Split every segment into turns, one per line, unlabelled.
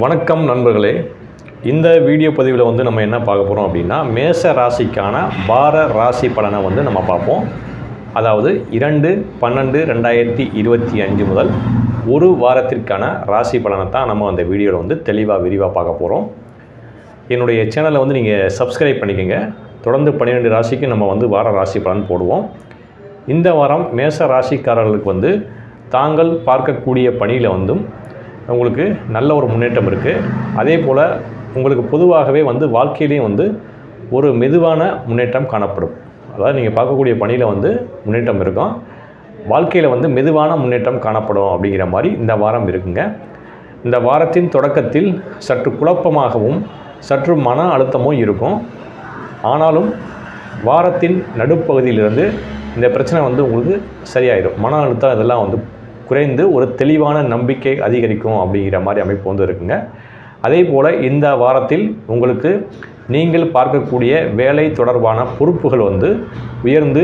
வணக்கம் நண்பர்களே. இந்த வீடியோ பதிவில் வந்து நம்ம என்ன பார்க்க போகிறோம் அப்படின்னா மேச ராசிக்கான வார ராசி பலனை வந்து நம்ம பார்ப்போம். அதாவது இரண்டு பன்னெண்டு ரெண்டாயிரத்தி இருபத்தி அஞ்சு முதல் ஒரு வாரத்திற்கான ராசி பலனை தான் நம்ம அந்த வீடியோவில் வந்து தெளிவாக விரிவாக பார்க்க போகிறோம் என்னுடைய சேனலை வந்து நீங்கள் சப்ஸ்கிரைப் பண்ணிக்கோங்க. தொடர்ந்து பன்னிரெண்டு ராசிக்கு நம்ம வந்து வார ராசி பலன் போடுவோம். இந்த வாரம் மேச ராசிக்காரர்களுக்கு வந்து தாங்கள் பார்க்கக்கூடிய பணியில் வந்தும் உங்களுக்கு நல்ல ஒரு முன்னேற்றம் இருக்குது அதே போல் உங்களுக்கு பொதுவாகவே வந்து வாழ்க்கையிலையும் வந்து ஒரு மெதுவான முன்னேற்றம் காணப்படும். அதாவது நீங்கள் பார்க்கக்கூடிய பணியில் வந்து முன்னேற்றம் இருக்கும். வாழ்க்கையில் வந்து மெதுவான முன்னேற்றம் காணப்படும் அப்படிங்கிற மாதிரி இந்த வாரம் இருக்குங்க. இந்த வாரத்தின் தொடக்கத்தில் சற்று குழப்பமாகவும் சற்று மன அழுத்தமும் இருக்கும். ஆனாலும் வாரத்தின் நடுப்பகுதியிலிருந்து இந்த பிரச்சனை வந்து உங்களுக்கு சரியாயிடும் மன அழுத்தம் இதெல்லாம் வந்து குறைந்து ஒரு தெளிவான நம்பிக்கை அதிகரிக்கும் அப்படிங்கிற மாதிரி அமைப்பு வந்து இருக்குங்க. அதே போல் இந்த வாரத்தில் உங்களுக்கு நீங்கள் பார்க்கக்கூடிய வேலை தொடர்பான பொறுப்புகள் வந்து உயர்ந்து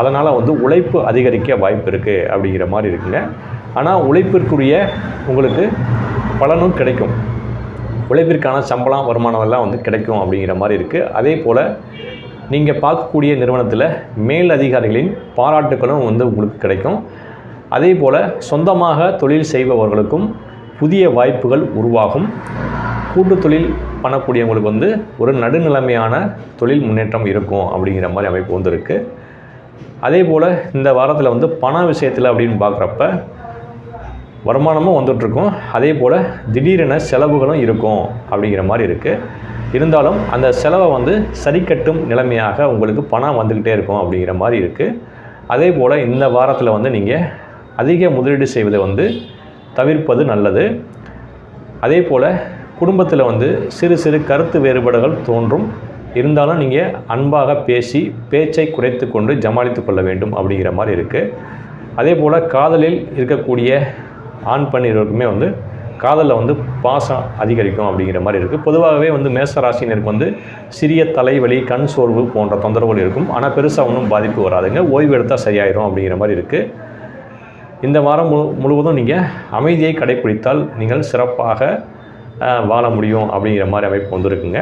அதனால் வந்து உழைப்பு அதிகரிக்க வாய்ப்பு இருக்குது அப்படிங்கிற மாதிரி இருக்குங்க. ஆனால் உழைப்பிற்குரிய உங்களுக்கு பலனும் கிடைக்கும். உழைப்பிற்கான சம்பளம் வருமானம் எல்லாம் வந்து கிடைக்கும் அப்படிங்கிற மாதிரி இருக்குது அதே போல் நீங்கள் பார்க்கக்கூடிய நிறுவனத்தில் மேல் அதிகாரிகளின் பாராட்டுகளும் வந்து உங்களுக்கு கிடைக்கும். அதே போல் சொந்தமாக தொழில் செய்பவர்களுக்கும் புதிய வாய்ப்புகள் உருவாகும். கூட்டு தொழில் பண்ணக்கூடியவங்களுக்கு வந்து ஒரு நடுநிலைமையான தொழில் முன்னேற்றம் இருக்கும் அப்படிங்கிற மாதிரி அமைப்பு வந்து இருக்குது அதே போல் இந்த வாரத்தில் வந்து பண விஷயத்தில் அப்படின்னு பார்க்குறப்ப வருமானமும் வந்துட்டுருக்கும் அதே போல் திடீரென செலவுகளும் இருக்கும் அப்படிங்கிற மாதிரி இருக்குது இருந்தாலும் அந்த செலவை வந்து சரிக்கட்டும் நிலைமையாக உங்களுக்கு பணம் வந்துக்கிட்டே இருக்கும் அப்படிங்கிற மாதிரி இருக்குது அதே போல் இந்த வாரத்தில் வந்து நீங்கள் அதிக முதலீடு செய்வதை வந்து தவிர்ப்பது நல்லது. அதே போல் குடும்பத்தில் வந்து சிறு சிறு கருத்து வேறுபாடுகள் தோன்றும். இருந்தாலும் நீங்கள் அன்பாக பேசி பேச்சை குறைத்து கொண்டு ஜமாளித்து கொள்ள வேண்டும் அப்படிங்கிற மாதிரி இருக்குது அதே போல் காதலில் இருக்கக்கூடிய ஆண் பண்ணிருக்குமே வந்து காதலில் வந்து பாசம் அதிகரிக்கும் அப்படிங்கிற மாதிரி இருக்குது பொதுவாகவே வந்து மேச ராசினருக்கு வந்து சிறிய தலைவலி கண் சோர்வு போன்ற தொந்தரவுகள் இருக்கும். ஆனால் பெருசாக ஒன்றும் பாதிப்பு வராதுங்க. ஓய்வு எடுத்தால் சரியாயிரும் அப்படிங்கிற மாதிரி இருக்குது இந்த வாரம் முழு முழுவதும் நீங்கள் அமைதியை கடைப்பிடித்தால் நீங்கள் சிறப்பாக வாழ முடியும் அப்படிங்கிற மாதிரி அமைப்பு வந்துருக்குங்க.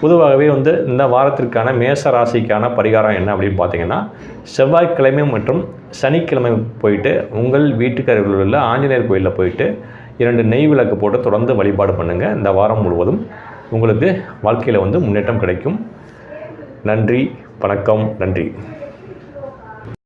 பொதுவாகவே வந்து இந்த வாரத்திற்கான மேச ராசிக்கான பரிகாரம் என்ன அப்படின்னு பார்த்தீங்கன்னா செவ்வாய்க்கிழமை மற்றும் சனிக்கிழமை போயிட்டு உங்கள் வீட்டுக்கருகில் உள்ள ஆஞ்சநேயர் கோயிலில் போயிட்டு இரண்டு நெய் விளக்கு போட்டு தொடர்ந்து வழிபாடு பண்ணுங்கள் இந்த வாரம் முழுவதும் உங்களுக்கு வாழ்க்கையில் வந்து முன்னேற்றம் கிடைக்கும். நன்றி வணக்கம் நன்றி.